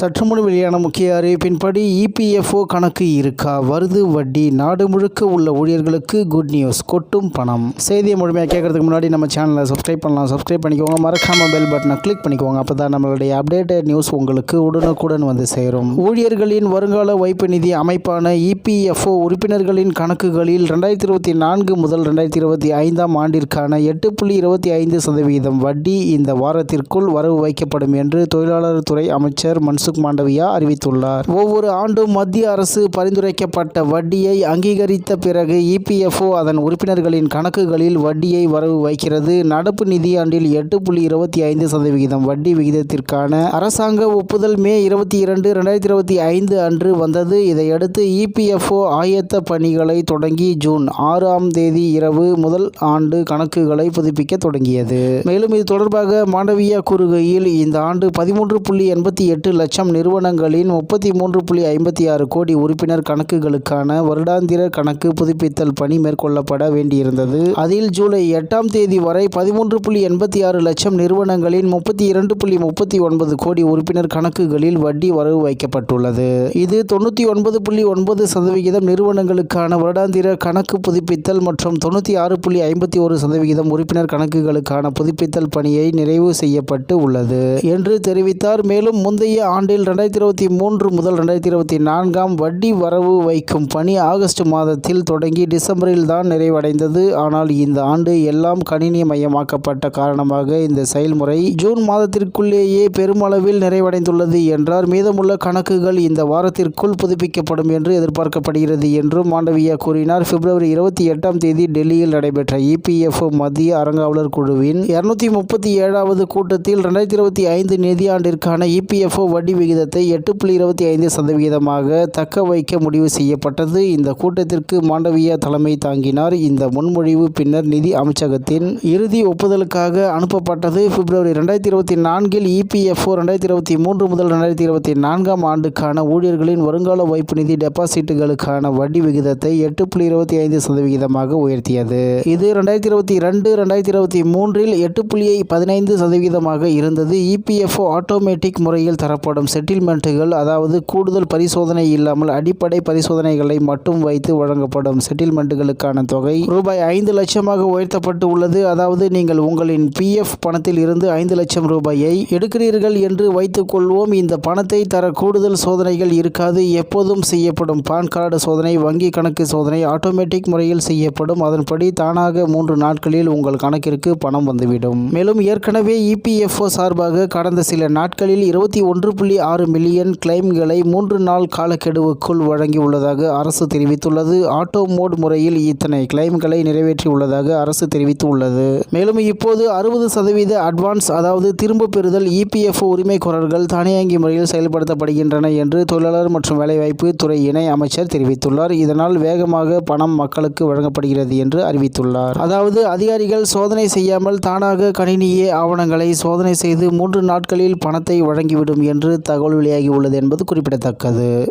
சற்று முன் வெளியான முக்கிய அறிவிப்பின்படி இபிஎஃப்ஓ கணக்கு இருக்கா? வருது வட்டி. நாடு முழுக்க உள்ள ஊழியர்களுக்கு குட் நியூஸ் கொட்டும் பணம். செய்தியை முழுமையாக கேட்கறதுக்கு முன்னாடி நம்ம சேனலை சப்ஸ்கிரைப் பண்ணலாம். சப்ஸ்கிரைப் பண்ணிக்கோங்க. மறக்காம பெல் பட்டனை கிளிக் பண்ணிக்கோங்க. அப்போ தான் நம்மளுடைய அப்டேட்டட் நியூஸ் உங்களுக்கு உடனுக்குடன் வந்து சேரும். ஊழியர்களின் வருங்கால வைப்பு நிதி அமைப்பான இபிஎஃப்ஓ உறுப்பினர்களின் கணக்குகளில் ரெண்டாயிரத்தி இருபத்தி நான்கு முதல் ரெண்டாயிரத்தி இருபத்தி ஐந்தாம் ஆண்டிற்கான எட்டு புள்ளி இருபத்தி ஐந்து சதவீதம் வட்டி இந்த வாரத்திற்குள் வரவு வைக்கப்படும் என்று தொழிலாளர் துறை அமைச்சர் மன்சுக் மாண்டவியா அறிவித்துள்ளார். ஒவ்வொரு ஆண்டும் மத்திய அரசு பரிந்துரைக்கப்பட்ட வட்டியை அங்கீகரித்த பிறகு இபிஎஃப்ஓ அதன் உறுப்பினர்களின் கணக்குகளில் வட்டியை வரவு வைக்கிறது. நடப்பு நிதியாண்டில் எட்டு புள்ளி இருபத்தி ஐந்து சதவிகிதம் வட்டி விகிதத்திற்கான அரசாங்க ஒப்புதல் மே இருபத்தி இரண்டு ரெண்டாயிரத்தி இருபத்தி ஐந்து அன்று வந்தது. இதையடுத்து இபிஎஃப்ஓ ஆயத்த பணிகளை தொடங்கி ஜூன் ஆறாம் தேதி இரவு முதல் ஆண்டு கணக்குகளை புதுப்பிக்க தொடங்கியது. மேலும் இது தொடர்பாக மாண்டவியா கூறுகையில் இந்த ஆண்டு பதிமூன்று புள்ளி எண்பத்தி எட்டு லட்சம் நிறுவனங்களின் முப்பத்தி மூன்று புள்ளி ஐம்பத்தி ஆறு கோடி உறுப்பினர் கணக்குகளுக்கான வருடாந்திர கணக்கு புதுப்பித்தல் பணி மேற்கொள்ளப்பட வேண்டியிருந்தது. அதில் ஜூலை எட்டாம் தேதி வரை பதிமூன்று புள்ளி எண்பத்தி ஆறு லட்சம் நிறுவனங்களின் முப்பத்தி இரண்டு புள்ளி முப்பத்தி ஒன்பது கோடி உறுப்பினர் கணக்குகளில் வட்டி வரவு வைக்கப்பட்டுள்ளது. இது தொண்ணூற்றி ஒன்பது புள்ளி ஒன்பது சதவிகிதம் நிறுவனங்களுக்கான வருடாந்திர கணக்கு புதுப்பித்தல் மற்றும் தொண்ணூற்றி ஆறு புள்ளி ஐம்பத்தி ஒரு சதவிகிதம் உறுப்பினர் கணக்குகளுக்கான புதுப்பித்தல் பணியை நிறைவு செய்யப்பட்டு உள்ளது. என்று தெரிவித்தார். மேலும் முந்தைய ஆண்டில் ரெண்டாயிரத்தி இருபத்தி மூன்று முதல் ரெண்டாயிரத்தி இருபத்தி நான்காம் வட்டி வரவு வைக்கும் பணி ஆகஸ்ட் மாதத்தில் தொடங்கி டிசம்பரில் தான் நிறைவடைந்தது. ஆனால் இந்த ஆண்டு எல்லாம் கணினி மயமாக்கப்பட்ட காரணமாக இந்த செயல்முறை ஜூன் மாதத்திற்குள்ளேயே பெருமளவில் நிறைவடைந்துள்ளது என்றார். மீதமுள்ள கணக்குகள் இந்த வாரத்திற்குள் புதுப்பிக்கப்படும் என்று எதிர்பார்க்கப்படுகிறது என்றும் மாண்டவியா கூறினார். பிப்ரவரி இருபத்தி எட்டாம் தேதி டெல்லியில் நடைபெற்ற இபிஎஃப் மத்திய அறங்காவலர் குழுவின் இருநூத்தி முப்பத்தி ஏழாவது கூட்டத்தில் ரெண்டாயிரத்தி இருபத்தி ஐந்து நிதியாண்டிற்கான இபிஎஃப்ஓ வட்டி விகிதத்தை எட்டு புள்ளி இருபத்தி ஐந்து சதவிகிதமாக தக்க வைக்க முடிவு செய்யப்பட்டது. இந்த கூட்டத்திற்கு மாண்டவியா தலைமை தாங்கினார். இந்த முன்மொழிவு பின்னர் நிதி அமைச்சகத்தின் இறுதி ஒப்புதலுக்காக அனுப்பப்பட்டது. பிப்ரவரி ரெண்டாயிரத்தி இருபத்தி நான்கில் இபிஎஃப்ஓ ரெண்டாயிரத்தி இருபத்தி மூன்று முதல் ரெண்டாயிரத்தி இருபத்தி நான்காம் ஆண்டுக்கான ஊழியர்களின் வருங்கால வைப்பு நிதி டெபாசிட்டுகளுக்கான வட்டி விகிதத்தை எட்டு புள்ளி இருபத்தி ஐந்து சதவிகிதமாக உயர்த்தியது. இது ரெண்டாயிரத்தி இருபத்தி ரெண்டு ரெண்டாயிரத்தி இருபத்தி மூன்றில் எட்டு புள்ளி பதினைந்து சதவீதமாக இருந்தது. இபிஎஃப்ஓ ஆட்டோமேட்டிக் முறையில் தரப்படும் செட்டில்மெண்ட்டுகள் அதாவது கூடுதல் பரிசோதனை இல்லாமல் அடிப்படை பரிசோதனைகளை மட்டும் வைத்து வழங்கப்படும் செட்டில்மெண்ட்டுகளுக்கான தொகை ரூபாய் ஐந்து லட்சமாக உயர்த்தப்பட்டு உள்ளது. அதாவது நீங்கள் உங்களின் பிஎஃப் பணத்தில் இருந்து ஐந்து லட்சம் ரூபாயை எடுக்கிறீர்கள் என்று வைத்துக் கொள்வோம். இந்த பணத்தை தர கூடுதல் சோதனைகள் இருக்காது. எப்போதும் செய்யப்படும் பான் கார்டு சோதனை வங்கி கணக்கு சோதனை ஆட்டோமேட்டிக் முறையில் செய்யப்படும். அதன்படி தானாக மூன்று நாட்களில் உங்கள் கணக்கிற்கு பணம் வந்துவிடும். மேலும் ஏற்கனவே இபிஎஃப்ஓ சார்பாக கடந்த சில நாட்களில் இருபத்தி ஒன்று புள்ளி ஆறு மில்லியன் கிளைம்களை மூன்று நாள் காலக்கெடுவுக்குள் வழங்கியுள்ளதாக அரசு தெரிவித்துள்ளது. ஆட்டோ மோட் முறையில் இத்தனை கிளைம்களை நிறைவேற்றியுள்ளதாக அரசு தெரிவித்துள்ளது. மேலும் இப்போது அறுபது சதவீத அட்வான்ஸ் அதாவது திரும்ப பெறுதல் இபிஎஃப்ஓ உரிமைகோரல்கள் தானியங்கி முறையில் செயல்படுத்தப்படுகின்றன என்று தொழிலாளர் மற்றும் வேலைவாய்ப்பு துறை இணை அமைச்சர் தெரிவித்துள்ளார். இதனால் வேகமாக பணம் மக்களுக்கு வழங்கப்படுகிறது என்று அறிவித்துள்ளார். அதாவது அதிகாரிகள் சோதனை செய்யாமல் தானாக கணினியே ஆவணங்களை சோதனை செய்து மூன்று நாட்களில் பணத்தை வழங்கிவிடும் என்று தகவல் வெளியாகி உள்ளது என்பது குறிப்பிடத்தக்கது.